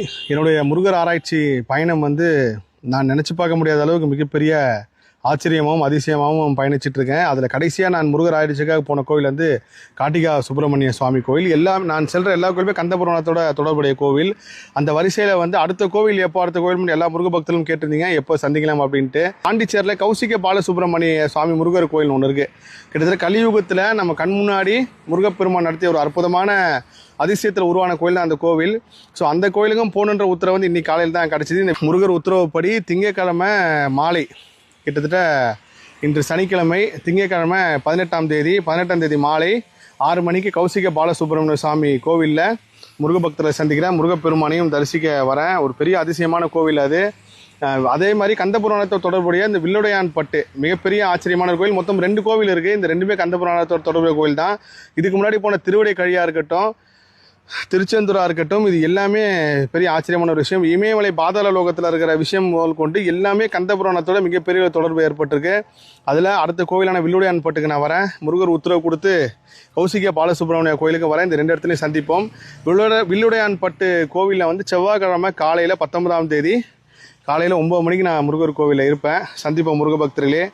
என்னுடைய முருகர் ஆராய்ச்சி பயணம் வந்து நான் நினச்சி பார்க்க முடியாத அளவுக்கு மிகப்பெரிய ஆச்சரியமாகவும் அதிசயமாகவும் பயணிச்சுட்டு இருக்கேன் அதில் கடைசியாக நான் முருகர் ஆராய்ச்சிக்காக போன கோவில் வந்து காட்டிகா சுப்பிரமணிய சுவாமி கோவில் எல்லாம் நான் செல்கிற எல்லா கோயிலுமே கந்தபுராணத்தோட தொடர்புடைய கோவில். அந்த வரிசையில் வந்து அடுத்த கோவில் எப்போ அடுத்த கோவில் எல்லா முருக பக்தர்களும் கேட்டிருந்தீங்க. எப்போ சந்திக்கலாம் அப்படின்ட்டு. பாண்டிச்சேரியில் கௌசிக பாலசுப்ரமணிய சுவாமி முருகர் கோயில் ஒன்று இருக்குது கிட்டத்தட்ட கலியுகத்தில் நம்ம கண் முன்னாடி முருகப்பெருமான் நடத்திய ஒரு அற்புதமான அதிசயத்தில் உருவான கோயில் தான் அந்த கோவில். ஸோ அந்த கோயிலுக்கும் போகணுன்ற உத்தரவு வந்து இன்னைக்கு காலையில் தான் கிடச்சிது. இந்த முருகர் உத்தரவுப்படி திங்கக்கிழமை மாலை கிட்டத்தட்ட இன்று சனிக்கிழமை திங்கட்கிழமை பதினெட்டாம் தேதி பதினெட்டாம் தேதி மாலை ஆறு மணிக்கு கௌசிக பாலசுப்ரமணிய சுவாமி கோவிலில் முருகபக்தரை சந்திக்கிறேன் முருகப்பெருமானையும் தரிசிக்க வரேன் ஒரு பெரிய அதிசயமான கோவில் அது. அதே மாதிரி கந்தபுராணத்தோட தொடர்புடைய இந்த வில்லுடையான் பட்டு மிகப்பெரிய ஆச்சரியமான ஒரு கோவில். மொத்தம் ரெண்டு கோவில் இருக்குது இந்த ரெண்டுமே கந்தபுராணத்தோட தொடர்புடைய கோவில் தான் இதுக்கு முன்னாடி போன திருவிடை கழியாக இருக்கட்டும் திருச்செந்தூராக இருக்கட்டும் இது எல்லாமே பெரிய ஆச்சரியமான ஒரு விஷயம். இமயமலை பாதாள லோகத்தில் இருக்கிற விஷயம் முதல் கொண்டு எல்லாமே கந்தபுராணத்தோட மிகப்பெரிய தொடர்பு ஏற்பட்டிருக்கு. அதில் அடுத்த கோவிலான வில்லுடையான் பட்டுக்கு நான் வரேன். முருகர் உத்தரவு கொடுத்து கௌசிக பாலசுப்ரமணிய கோயிலுக்கு வரேன். இந்த ரெண்டு இடத்துலையும் சந்திப்போம். வில்லுட வில்லுடையான் பட்டு கோவிலில் வந்து செவ்வாய்க்கிழமை காலையில் பத்தொன்பதாம் தேதி காலையில் ஒம்பது மணிக்கு நான் முருகர் கோவிலில் இருப்பேன். சந்திப்போம் முருக பக்தர்களே